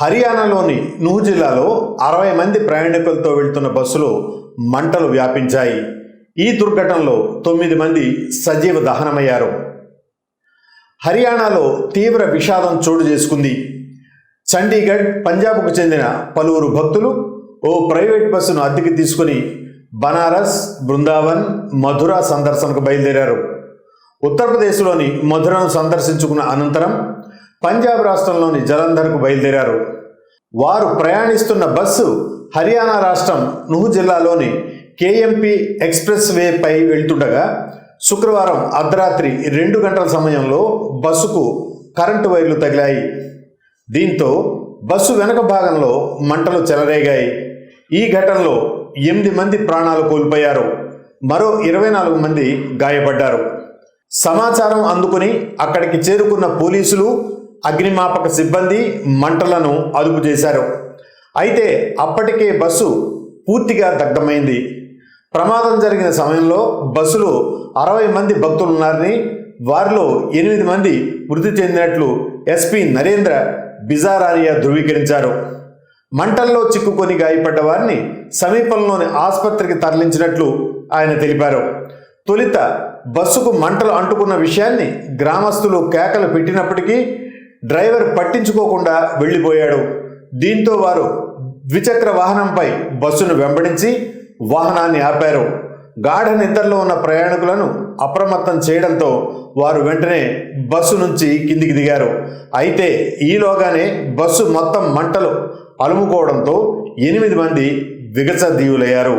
హర్యానాలోని నుహు జిల్లాలో అరవై మంది ప్రయాణికులతో వెళ్తున్న బస్సులో మంటలు వ్యాపించాయి. ఈ దుర్ఘటనలో తొమ్మిది మంది సజీవ దహనమయ్యారు. హర్యానాలో తీవ్ర విషాదం చోటు చేసుకుంది. చండీగఢ్ పంజాబ్కు చెందిన పలువురు భక్తులు ఓ ప్రైవేట్ బస్సును అద్దెకి తీసుకుని బనారస్ బృందావన్ మధుర సందర్శనకు బయలుదేరారు. ఉత్తరప్రదేశ్లోని మధురను సందర్శించుకున్న అనంతరం పంజాబ్ రాష్ట్రంలోని జలంధర్కు బయలుదేరారు. వారు ప్రయాణిస్తున్న బస్సు హర్యానా రాష్ట్రం నుహు జిల్లాలోని కేఎంపి ఎక్స్ప్రెస్ వేపై వెళ్తుండగా శుక్రవారం అర్ధరాత్రి రెండు గంటల సమయంలో బస్సుకు కరెంటు వైర్లు తగిలాయి. దీంతో బస్సు వెనక భాగంలో మంటలు చెలరేగాయి. ఈ ఘటనలో ఎనిమిది మంది ప్రాణాలు కోల్పోయారు. మరో ఇరవై నాలుగు మంది గాయపడ్డారు. సమాచారం అందుకుని అక్కడికి చేరుకున్న పోలీసులు అగ్నిమాపక సిబ్బంది మంటలను అదుపు చేశారు. అయితే అప్పటికే బస్సు పూర్తిగా దగ్ధమైంది. ప్రమాదం జరిగిన సమయంలో బస్సులో అరవై మంది భక్తులు ఉన్నారని వారిలో ఎనిమిది మంది మృతి చెందినట్లు ఎస్పీ నరేంద్ర బిజారానియా ధృవీకరించారు. మంటల్లో చిక్కుకొని గాయపడ్డ వారిని సమీపంలోని ఆసుపత్రికి తరలించినట్లు ఆయన తెలిపారు. తొలిత బస్సుకు మంటలు అంటుకున్న విషయాన్ని గ్రామస్తులు కేకలు పెట్టినప్పటికీ డ్రైవర్ పట్టించుకోకుండా వెళ్ళిపోయాడు. దీంతో వారు ద్విచక్ర వాహనంపై బస్సును వెంబడించి వాహనాన్ని ఆపారు. గాఢ నిద్రలో ఉన్న ప్రయాణికులను అప్రమత్తం చేయడంతో వారు వెంటనే బస్సు నుంచి కిందికి దిగారు. అయితే ఈలోగానే బస్సు మొత్తం మంటలు అలుముకోవడంతో ఎనిమిది మంది విగసదీవులయ్యారు